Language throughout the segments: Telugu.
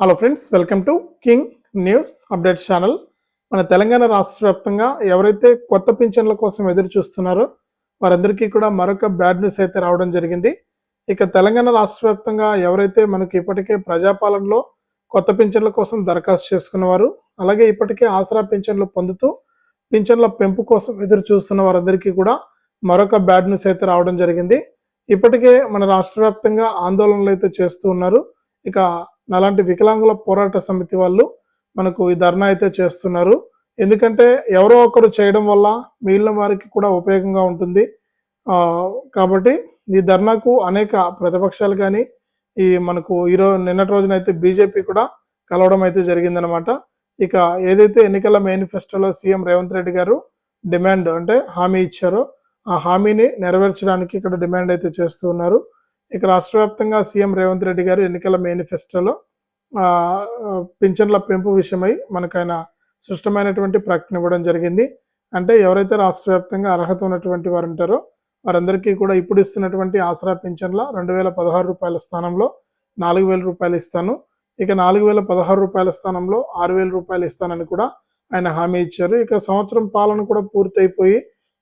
Hello friends welcome to king news update channel మన తెలంగాణ రాష్ట్ర వ్యాప్తంగా ఎవరైతే కొత్త పింఛన్ల కోసం ఎదురు చూస్తున్నారో వారందరికీ కూడా మరొక బ్యాడ్ న్యూస్ అయితే రావడం జరిగింది. ఇక తెలంగాణ రాష్ట్ర వ్యాప్తంగా ఎవరైతే మనకి ఇప్పటికే ప్రజాపాలనలో కొత్త పింఛన్ల కోసం దరఖాస్తు చేసుకున్నవారు అలాగే ఇప్పటికే ఆసరా పింఛన్లు పొందుతూ పింఛన్ల పెంపు కోసం ఎదురు చూస్తున్న వారందరికీ కూడా మరొక బ్యాడ్ న్యూస్ అయితే రావడం జరిగింది. ఇప్పటికే మన రాష్ట్ర వ్యాప్తంగా ఆందోళనలు అయితే చేస్తూ ఉన్నారు. ఇక అలాంటి వికలాంగుల పోరాట సమితి వాళ్ళు మనకు ఈ ధర్నా అయితే చేస్తున్నారు. ఎందుకంటే ఎవరో ఒకరు చేయడం వల్ల మిగిలిన వారికి కూడా ఉపయోగంగా ఉంటుంది. కాబట్టి ఈ ధర్నాకు అనేక ప్రతిపక్షాలు కానీ ఈ మనకు ఈరోజు నిన్నటి రోజున అయితే బీజేపీ కూడా కలవడం అయితే జరిగిందనమాట ఇక ఏదైతే ఎన్నికల మేనిఫెస్టోలో సీఎం రేవంత్ రెడ్డి గారు డిమాండ్ అంటే హామీ ఇచ్చారో ఆ హామీని నెరవేర్చడానికి ఇక్కడ డిమాండ్ అయితే చేస్తూ ఉన్నారు. ఇక రాష్ట్ర వ్యాప్తంగా సీఎం రేవంత్ రెడ్డి గారు ఎన్నికల మేనిఫెస్టోలో పింఛన్ల పెంపు విషయమై మనకు ఆయన స్పష్టమైనటువంటి ప్రకటన ఇవ్వడం జరిగింది. అంటే ఎవరైతే రాష్ట్ర వ్యాప్తంగా అర్హత ఉన్నటువంటి వారు ఉంటారో వారందరికీ కూడా ఇప్పుడు ఇస్తున్నటువంటి ఆసరా పింఛన్ల రెండు వేల పదహారు రూపాయల స్థానంలో నాలుగు వేల రూపాయలు ఇస్తాను. ఇక నాలుగు వేల పదహారు రూపాయల స్థానంలో ఆరు వేల రూపాయలు ఇస్తానని కూడా ఆయన హామీ ఇచ్చారు. ఇక సంవత్సరం పాలన కూడా పూర్తయిపోయి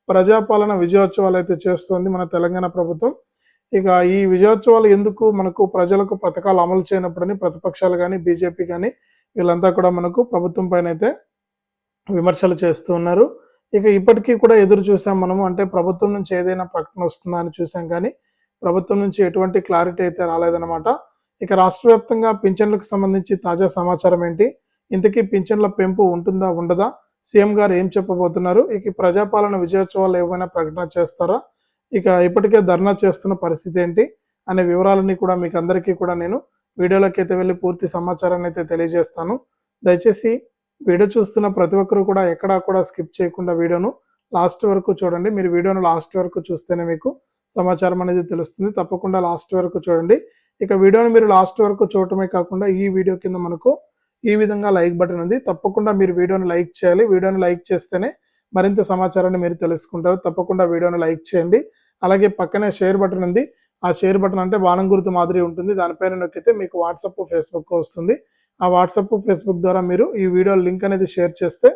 ప్రజాపాలన విజయోత్సవాలు అయితే చేస్తోంది మన తెలంగాణ ప్రభుత్వం. ఇక ఈ విజయోత్సవాలు ఎందుకు మనకు ప్రజలకు పథకాలు అమలు చేయనప్పుడని ప్రతిపక్షాలు కానీ బీజేపీ కానీ వీళ్ళంతా కూడా మనకు ప్రభుత్వం పైన అయితే విమర్శలు చేస్తూ ఉన్నారు. ఇక ఇప్పటికీ కూడా ఎదురు చూసాం మనము. అంటే ప్రభుత్వం నుంచి ఏదైనా ప్రకటన వస్తుందా అని చూసాం కానీ ప్రభుత్వం నుంచి ఎటువంటి క్లారిటీ అయితే రాలేదన్నమాట. ఇక రాష్ట్ర వ్యాప్తంగా పింఛన్లకు సంబంధించి తాజా సమాచారం ఏంటి? ఇంతకీ పింఛన్ల పెంపు ఉంటుందా ఉండదా? సీఎం గారు ఏం చెప్పబోతున్నారు? ఇక ప్రజాపాలన విజయోత్సవాలు ఏమైనా ప్రకటన చేస్తారా? ఇక ఇప్పటికే ధర్నా చేస్తున్న పరిస్థితి ఏంటి అనే వివరాలన్నీ కూడా మీకు అందరికీ కూడా నేను వీడియోలోకి అయితే వెళ్ళి పూర్తి సమాచారాన్ని అయితే తెలియజేస్తాను. దయచేసి వీడియో చూస్తున్న ప్రతి ఒక్కరు కూడా ఎక్కడా కూడా స్కిప్ చేయకుండా వీడియోను లాస్ట్ వరకు చూడండి. మీరు వీడియోను లాస్ట్ వరకు చూస్తేనే మీకు సమాచారం అనేది తెలుస్తుంది. తప్పకుండా లాస్ట్ వరకు చూడండి. ఇక వీడియోని మీరు లాస్ట్ వరకు చూడటమే కాకుండా ఈ వీడియో కింద మనకు ఈ విధంగా లైక్ బటన్ ఉంది. తప్పకుండా మీరు వీడియోని లైక్ చేయాలి. వీడియోని లైక్ చేస్తేనే మరింత సమాచారాన్ని మీరు తెలుసుకుంటారు. తప్పకుండా వీడియోని లైక్ చేయండి. అలాగే పక్కనే షేర్ బటన్ ఉంది. ఆ షేర్ బటన్ అంటే బాణం గుర్తు మాదిరి ఉంటుంది. దానిపైన నొక్కితే మీకు వాట్సప్ ఫేస్బుక్ వస్తుంది. ఆ వాట్సాప్ ఫేస్బుక్ ద్వారా మీరు ఈ వీడియో లింక్ అనేది షేర్ చేస్తే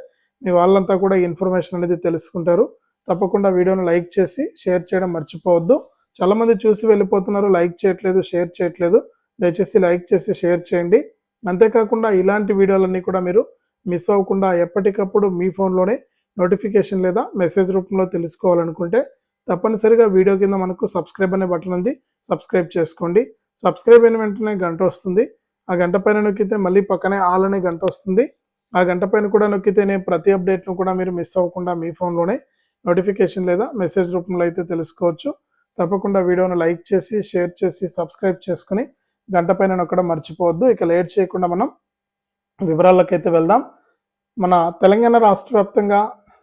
మీ వాళ్ళంతా కూడా ఇన్ఫర్మేషన్ అనేది తెలుసుకుంటారు. తప్పకుండా వీడియోను లైక్ చేసి షేర్ చేయడం మర్చిపోవద్దు. చాలా మంది చూసి వెళ్ళిపోతున్నారు లైక్ చేయట్లేదు షేర్ చేయట్లేదు. దయచేసి లైక్ చేసి షేర్ చేయండి. అంతేకాకుండా ఇలాంటి వీడియోలన్నీ కూడా మీరు మిస్ అవ్వకుండా ఎప్పటికప్పుడు మీ ఫోన్లోనే నోటిఫికేషన్ లేదా మెసేజ్ రూపంలో తెలుసుకోవాలనుకుంటే తప్పనిసరిగా వీడియో కింద మనకు సబ్స్క్రైబ్ అనే బటన్ ఉంది. సబ్స్క్రైబ్ చేసుకోండి. సబ్స్క్రైబ్ అయిన వెంటనే గంట వస్తుంది. ఆ గంట పైన నొక్కితే మళ్ళీ పక్కనే ఆల్ అనే గంట వస్తుంది. ఆ గంట పైన కూడా నొక్కితేనే ప్రతి అప్డేట్ను కూడా మీరు మిస్ అవ్వకుండా మీ ఫోన్లోనే నోటిఫికేషన్ లేదా మెసేజ్ రూపంలో అయితే తెలుసుకోవచ్చు. తప్పకుండా వీడియోను లైక్ చేసి షేర్ చేసి సబ్స్క్రైబ్ చేసుకుని గంట పైన నొక్కడం మర్చిపోవద్దు. ఇక లేట్ చేయకుండా మనం వివరాలకైతే వెళ్దాం. మన తెలంగాణ రాష్ట్ర వ్యాప్తంగా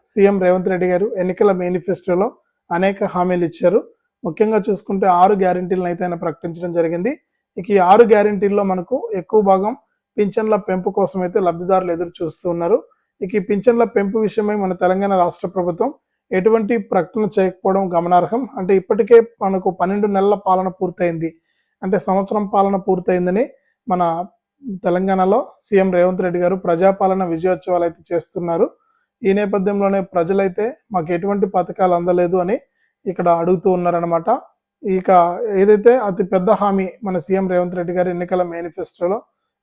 సీఎం రేవంత్ రెడ్డి గారు ఎన్నికల మేనిఫెస్టోలో అనేక హామీలు ఇచ్చారు. ముఖ్యంగా చూసుకుంటే ఆరు గ్యారంటీలను అయితే ఆయన ప్రకటించడం జరిగింది. ఇక ఈ ఆరు గ్యారంటీల్లో మనకు ఎక్కువ భాగం పింఛన్ల పెంపు కోసం అయితే లబ్ధిదారులు ఎదురు చూస్తూ ఉన్నారు. ఇక ఈ పింఛన్ల పెంపు విషయమై మన తెలంగాణ రాష్ట్ర ప్రభుత్వం ఎటువంటి ప్రకటన చేయకపోవడం గమనార్హం. అంటే ఇప్పటికే మనకు పన్నెండు నెలల పాలన పూర్తయింది. అంటే సంవత్సరం పాలన పూర్తయిందని మన తెలంగాణలో సీఎం రేవంత్ రెడ్డి గారు ప్రజాపాలన విజయోత్సవాలు అయితే చేస్తున్నారు. ఈ నేపథ్యంలోనే ప్రజలైతే మాకు ఎటువంటి పథకాలు అందలేదు అని ఇక్కడ అడుగుతూ ఉన్నారనమాట ఇక ఏదైతే అతి పెద్ద హామీ మన సీఎం రేవంత్ రెడ్డి గారి ఎన్నికల మేనిఫెస్టోలో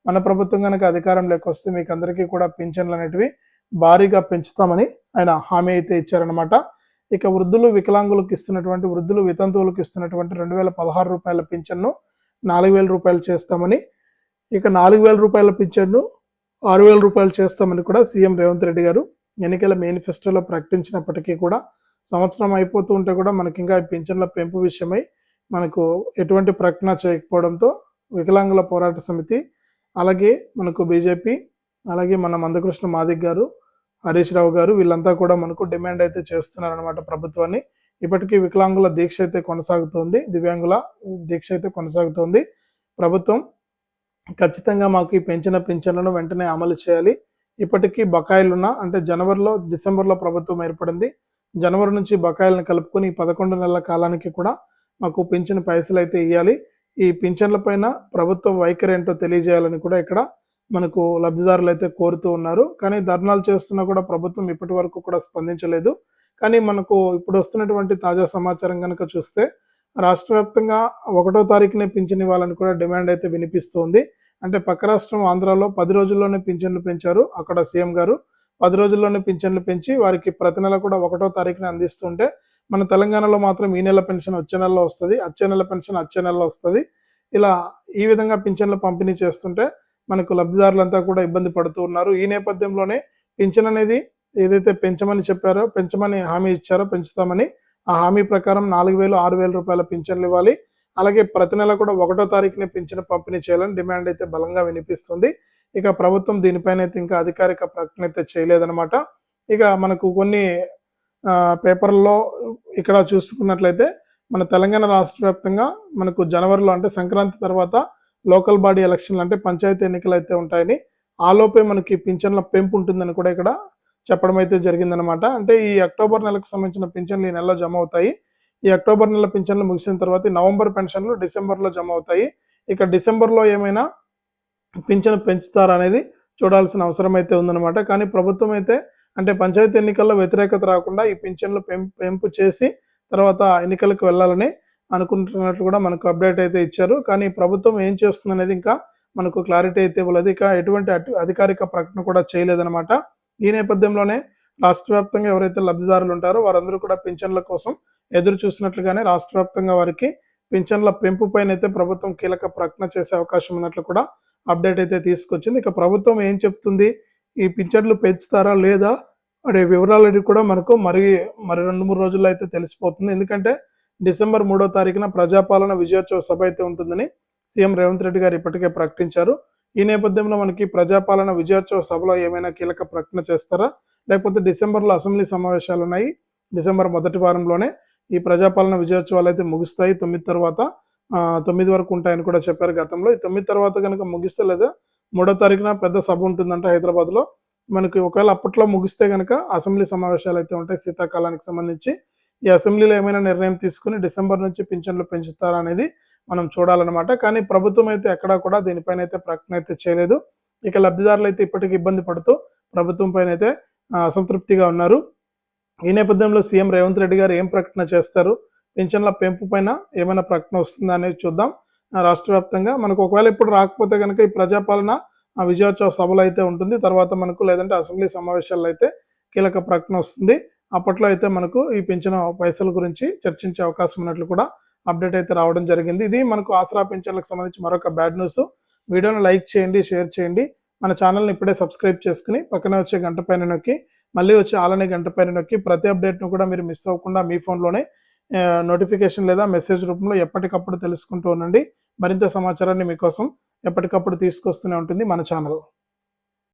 మన ప్రభుత్వం కనుక అధికారంలోకి వస్తే మీకు అందరికీ కూడా పింఛన్లు అనేటివి భారీగా పెంచుతామని ఆయన హామీ అయితే ఇచ్చారనమాట ఇక వృద్ధులు వికలాంగులకు ఇస్తున్నటువంటి వృద్ధులు వితంతువులకు ఇస్తున్నటువంటి రెండు వేల పదహారు రూపాయల పింఛన్ను నాలుగు వేల రూపాయలు చేస్తామని ఇక నాలుగు వేల రూపాయల పింఛన్ను ఆరు వేల రూపాయలు చేస్తామని కూడా సీఎం రేవంత్ రెడ్డి గారు ఎన్నికల మేనిఫెస్టోలో ప్రకటించినప్పటికీ కూడా సంవత్సరం అయిపోతూ ఉంటే కూడా మనకి ఇంకా ఈ పింఛన్ల పెంపు విషయమై మనకు ఎటువంటి ప్రకటన చేయకపోవడంతో వికలాంగుల పోరాట సమితి అలాగే మనకు బీజేపీ అలాగే మన మందకృష్ణ మాదిక్ గారు హరీష్ రావు గారు వీళ్ళంతా కూడా మనకు డిమాండ్ అయితే చేస్తున్నారనమాట ప్రభుత్వాన్ని. ఇప్పటికీ వికలాంగుల దీక్ష అయితే కొనసాగుతోంది దివ్యాంగుల దీక్ష అయితే కొనసాగుతోంది. ప్రభుత్వం ఖచ్చితంగా మాకు ఈ పెంచిన పింఛన్లను వెంటనే అమలు చేయాలి. ఇప్పటికీ బకాయిలున్న అంటే జనవరిలో డిసెంబర్లో ప్రభుత్వం ఏర్పడింది. జనవరి నుంచి బకాయిలను కలుపుకొని పదకొండు నెలల కాలానికి కూడా మాకు పింఛన్ పైసలు అయితే ఇవ్వాలి ఈ పింఛన్ల పైన ప్రభుత్వం వైఖరి ఏంటో తెలియజేయాలని కూడా ఇక్కడ మనకు లబ్ధిదారులు అయితే కోరుతూ ఉన్నారు. కానీ ధర్నాలు చేస్తున్నా కూడా ప్రభుత్వం ఇప్పటి వరకు కూడా స్పందించలేదు. కానీ మనకు ఇప్పుడు వస్తున్నటువంటి తాజా సమాచారం కనుక చూస్తే రాష్ట్ర వ్యాప్తంగా ఒకటో తారీఖునే పింఛన్ ఇవ్వాలని కూడా డిమాండ్ అయితే వినిపిస్తోంది. అంటే పక్క రాష్ట్రం ఆంధ్రాలో పది రోజుల్లోనే పింఛన్లు పెంచారు. అక్కడ సీఎం గారు పది రోజుల్లోనే పింఛన్లు పెంచి వారికి ప్రతి నెల కూడా ఒకటో తారీఖున అందిస్తుంటే మన తెలంగాణలో మాత్రం ఈ నెల పెన్షన్ వచ్చే నెలలో వస్తుంది అచ్చే నెల పెన్షన్ వచ్చే నెలలో వస్తుంది. ఇలా ఈ విధంగా పింఛన్లు పంపిణీ చేస్తుంటే మనకు లబ్ధిదారులంతా కూడా ఇబ్బంది పడుతూ ఉన్నారు. ఈ నేపథ్యంలోనే పింఛన్ అనేది ఏదైతే పెంచమని చెప్పారో పెంచమని హామీ ఇచ్చారో పెంచుతామని ఆ హామీ ప్రకారం నాలుగు వేలు ఆరు వేల రూపాయల పింఛన్లు ఇవ్వాలి. అలాగే ప్రతి నెల కూడా ఒకటో తారీఖునే పింఛను పంపిణీ చేయాలని డిమాండ్ అయితే బలంగా వినిపిస్తుంది. ఇక ప్రభుత్వం దీనిపైన అయితే ఇంకా అధికారిక ప్రకటన అయితే చేయలేదన్నమాట. ఇక మనకు కొన్ని పేపర్లో పేపర్లలో ఇక్కడ చూసుకున్నట్లయితే మన తెలంగాణ రాష్ట్ర వ్యాప్తంగా మనకు జనవరిలో అంటే సంక్రాంతి తర్వాత లోకల్ బాడీ ఎలక్షన్లు అంటే పంచాయతీ ఎన్నికలు అయితే ఉంటాయని ఆలోపే మనకి పింఛన్ల పెంపు ఉంటుందని కూడా ఇక్కడ చెప్పడం అయితే జరిగిందనమాట అంటే ఈ అక్టోబర్ నెలకు సంబంధించిన పింఛన్లు ఈ నెలలో జమ అవుతాయి. ఈ అక్టోబర్ నెల పింఛన్లు ముగిసిన తర్వాత నవంబర్ పెన్షన్లు డిసెంబర్లో జమ అవుతాయి. ఇక డిసెంబర్లో ఏమైనా పింఛను పెంచుతారా అనేది చూడాల్సిన అవసరం అయితే ఉందన్నమాట. కానీ ప్రభుత్వం అయితే అంటే పంచాయతీ ఎన్నికల్లో వ్యతిరేకత రాకుండా ఈ పింఛన్లు పెంపు చేసి తర్వాత ఎన్నికలకు వెళ్ళాలని అనుకుంటున్నట్లు కూడా మనకు అప్డేట్ అయితే ఇచ్చారు. కానీ ప్రభుత్వం ఏం చేస్తుంది అనేది ఇంకా మనకు క్లారిటీ అయితే ఇవ్వలేదు. ఇక ఎటువంటి అటు- అధికారిక ప్రకటన కూడా చేయలేదన్నమాట. ఈ నేపథ్యంలోనే రాష్ట్ర వ్యాప్తంగా ఎవరైతే లబ్ధిదారులు ఉంటారో వారందరూ కూడా పింఛన్ల కోసం ఎదురు చూసినట్లుగానే రాష్ట్ర వ్యాప్తంగా వారికి పింఛన్ల పెంపు పైన అయితే ప్రభుత్వం కీలక ప్రకటన చేసే అవకాశం ఉన్నట్లు కూడా అప్డేట్ అయితే తీసుకొచ్చింది. ఇక ప్రభుత్వం ఏం చెప్తుంది? ఈ పింఛన్లు పెంచుతారా లేదా? అనే వివరాలన్నీ కూడా మనకు మరి మరి రెండు మూడు రోజుల్లో అయితే తెలిసిపోతుంది. ఎందుకంటే డిసెంబర్ మూడో తారీఖున ప్రజాపాలన విజయోత్సవ సభ అయితే ఉంటుందని సీఎం రేవంత్ రెడ్డి గారు ఇప్పటికే ప్రకటించారు. ఈ నేపథ్యంలో మనకి ప్రజాపాలన విజయోత్సవ సభలో ఏమైనా కీలక ప్రకటన చేస్తారా? లేకపోతే డిసెంబర్లో అసెంబ్లీ సమావేశాలు ఉన్నాయి. డిసెంబర్ మొదటి వారంలోనే ఈ ప్రజాపాలన విజయోత్సవాలు అయితే ముగుస్తాయి. తొమ్మిది తర్వాత తొమ్మిది వరకు ఉంటాయని కూడా చెప్పారు గతంలో. ఈ తొమ్మిది తర్వాత కనుక ముగిస్తే లేదా మూడో తారీఖున పెద్ద సభ ఉంటుందంట హైదరాబాద్లో. మనకి ఒకవేళ అప్పట్లో ముగిస్తే కనుక అసెంబ్లీ సమావేశాలు అయితే ఉంటాయి. శీతాకాలానికి సంబంధించి ఈ అసెంబ్లీలో ఏమైనా నిర్ణయం తీసుకుని డిసెంబర్ నుంచి పింఛన్లు పెంచుతారా అనేది మనం చూడాలన్నమాట. కానీ ప్రభుత్వం అయితే ఎక్కడా కూడా దీనిపైన అయితే ప్రకటన అయితే చేయలేదు. ఇక లబ్ధిదారులు అయితే ఇప్పటికీ ఇబ్బంది పడుతూ ప్రభుత్వం పైన అయితే అసంతృప్తిగా ఉన్నారు. ఈ నేపథ్యంలో సీఎం రేవంత్ రెడ్డి గారు ఏం ప్రకటన చేస్తారు? పింఛన్ల పెంపు పైన ఏమైనా ప్రకటన వస్తుందా అనేది చూద్దాం. రాష్ట్ర వ్యాప్తంగా మనకు ఒకవేళ ఇప్పుడు రాకపోతే కనుక ఈ ప్రజాపాలన విజయోత్సవ సభలు అయితే ఉంటుంది. తర్వాత మనకు లేదంటే అసెంబ్లీ సమావేశాల్లో అయితే కీలక ప్రకటన వస్తుంది. అప్పట్లో అయితే మనకు ఈ పింఛన పైసల గురించి చర్చించే అవకాశం ఉన్నట్లు కూడా అప్డేట్ అయితే రావడం జరిగింది. ఇది మనకు ఆసరా పింఛన్లకు సంబంధించి మరొక బ్యాడ్ న్యూస్. వీడియోను లైక్ చేయండి షేర్ చేయండి. మన ఛానల్ని ఇప్పుడే సబ్స్క్రైబ్ చేసుకుని పక్కనే వచ్చే గంట పైన నొక్కి మళ్ళీ వచ్చి ఆలనే గంట పైన నొక్కి ప్రతి అప్డేట్ను కూడా మీరు మిస్ అవ్వకుండా మీ ఫోన్లోనే నోటిఫికేషన్ లేదా మెసేజ్ రూపంలో ఎప్పటికప్పుడు తెలుసుకుంటూ ఉండండి. మరింత సమాచారాన్ని మీకోసం ఎప్పటికప్పుడు తీసుకొస్తూనే ఉంటుంది మన ఛానల్.